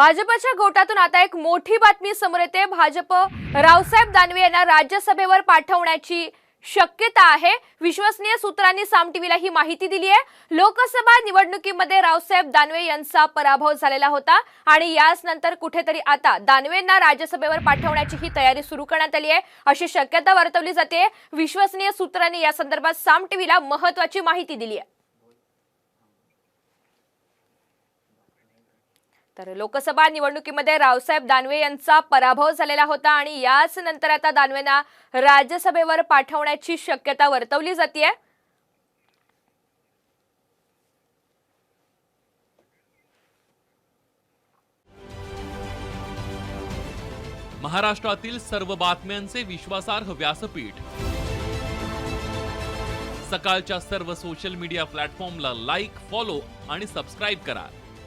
भाजपच्या गोटातून आता एक मोठी बातमी समोर येते. भाजप रावसाहेब दानवे यांना राज्यसभेवर पाठवण्याची शक्यता आहे. विश्वसनीय सूत्रांनी साम टीव्हीला ही माहिती दिली आहे. लोकसभा निवडणुकीमध्ये रावसाहेब दानवे यांचा पराभव झालेला होता आणि याच नंतर कुठेतरी आता दानवेंना राज्यसभेवर पाठवण्याची ही तयारी सुरू करण्यात आली आहे. अशी शक्यता वर्तवली जाते. विश्वसनीय सूत्रांनी या संदर्भात साम टीव्हीला महत्वाची माहिती दिली आहे. तर लोकसभा निवडणुकीमध्ये रावसाहेब दानवे यांचा पराभव झालेला होता आणि याच नंतर आता दानवेंना राज्यसभेवर पाठवण्याची शक्यता वर्तवली जाते महाराष्ट्रातील सर्व बातम्यांचे विश्वासार्ह व्यासपीठ. सकाळच्या सर्व सोशल मीडिया प्लॅटफॉर्मला लाईक फॉलो आणि सबस्क्राईब करा.